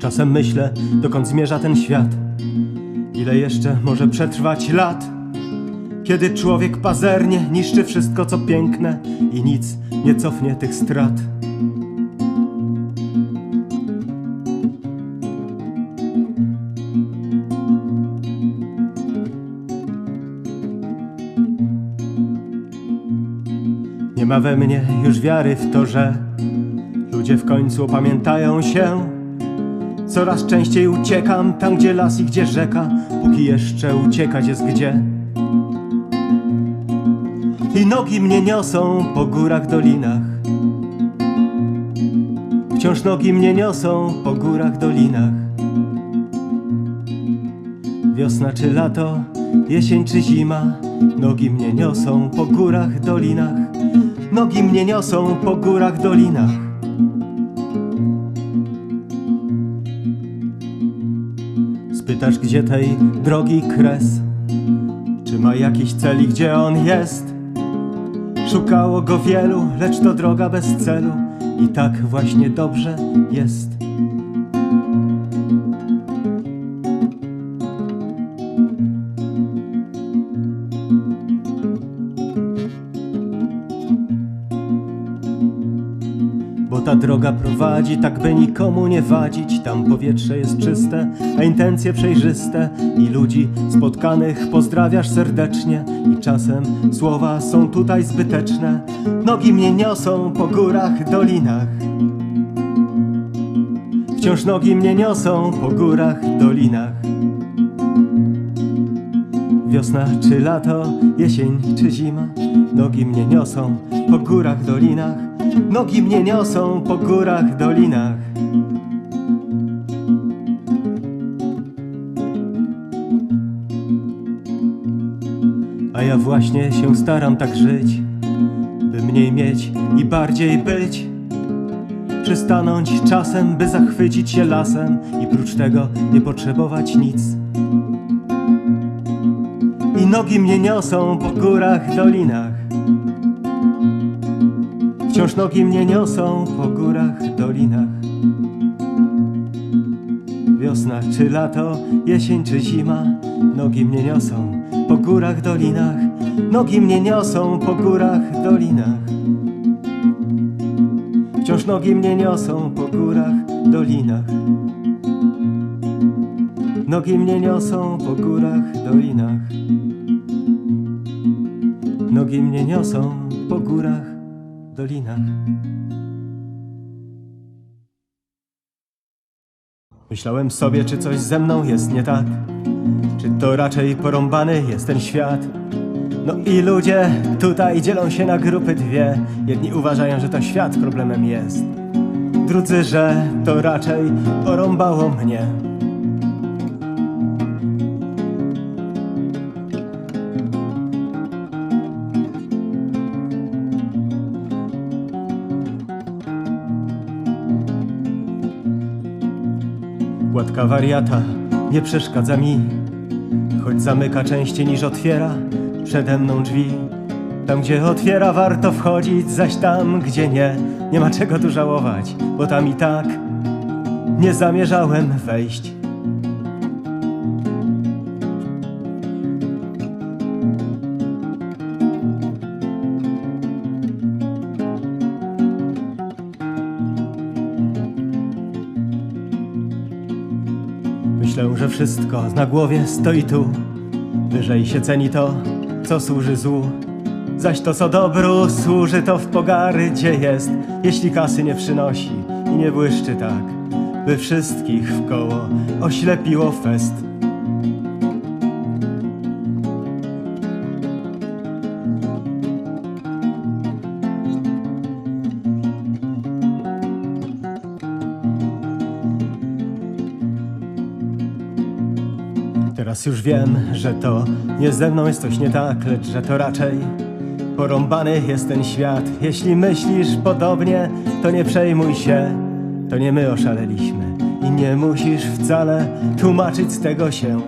Czasem myślę, dokąd zmierza ten świat. Ile jeszcze może przetrwać lat? Kiedy człowiek pazernie niszczy wszystko, co piękne i nic nie cofnie tych strat. Ma we mnie już wiary w to, że ludzie w końcu opamiętają się. Coraz częściej uciekam tam, gdzie las i gdzie rzeka, póki jeszcze uciekać jest gdzie. I nogi mnie niosą po górach, dolinach. Wciąż nogi mnie niosą po górach, dolinach. Wiosna czy lato, jesień czy zima, nogi mnie niosą po górach, dolinach. Nogi mnie niosą po górach, dolinach. Spytasz, gdzie tej drogi kres? Czy ma jakiś cel i gdzie on jest? Szukało go wielu, lecz to droga bez celu i tak właśnie dobrze jest. Ta droga prowadzi tak, by nikomu nie wadzić. Tam powietrze jest czyste, a intencje przejrzyste. I ludzi spotkanych pozdrawiasz serdecznie. I czasem słowa są tutaj zbyteczne. Nogi mnie niosą po górach, dolinach. Wciąż nogi mnie niosą po górach, dolinach. Wiosna czy lato, jesień czy zima, nogi mnie niosą po górach, dolinach. Nogi mnie niosą po górach, dolinach. A ja właśnie się staram tak żyć, by mniej mieć i bardziej być. Przystanąć czasem, by zachwycić się lasem i prócz tego nie potrzebować nic. I nogi mnie niosą po górach, dolinach. Wciąż nogi mnie niosą po górach, dolinach. Wiosna czy lato, jesień czy zima, nogi mnie niosą po górach, dolinach. Nogi mnie niosą po górach, dolinach. Wciąż nogi mnie niosą po górach, dolinach. Nogi mnie niosą po górach, dolinach. Nogi mnie niosą po górach, dolinach. Myślałem sobie, czy coś ze mną jest nie tak. Czy to raczej porąbany jest ten świat? No i ludzie tutaj dzielą się na grupy dwie. Jedni uważają, że to świat problemem jest. Drudzy, że to raczej porąbało mnie. Łatka wariata nie przeszkadza mi, choć zamyka częściej niż otwiera przede mną drzwi. Tam, gdzie otwiera, warto wchodzić, zaś tam, gdzie nie, nie ma czego tu żałować, bo tam i tak nie zamierzałem wejść. Myślę, że wszystko na głowie stoi tu. Wyżej się ceni to, co służy złu. Zaś to, co dobru służy, to w pogardzie jest, jeśli kasy nie przynosi i nie błyszczy tak, by wszystkich w koło oślepiło fest. Teraz już wiem, że to nie ze mną jest coś nie tak, lecz że to raczej porąbany jest ten świat. Jeśli myślisz podobnie, to nie przejmuj się, to nie my oszaleliśmy i nie musisz wcale tłumaczyć z tego się.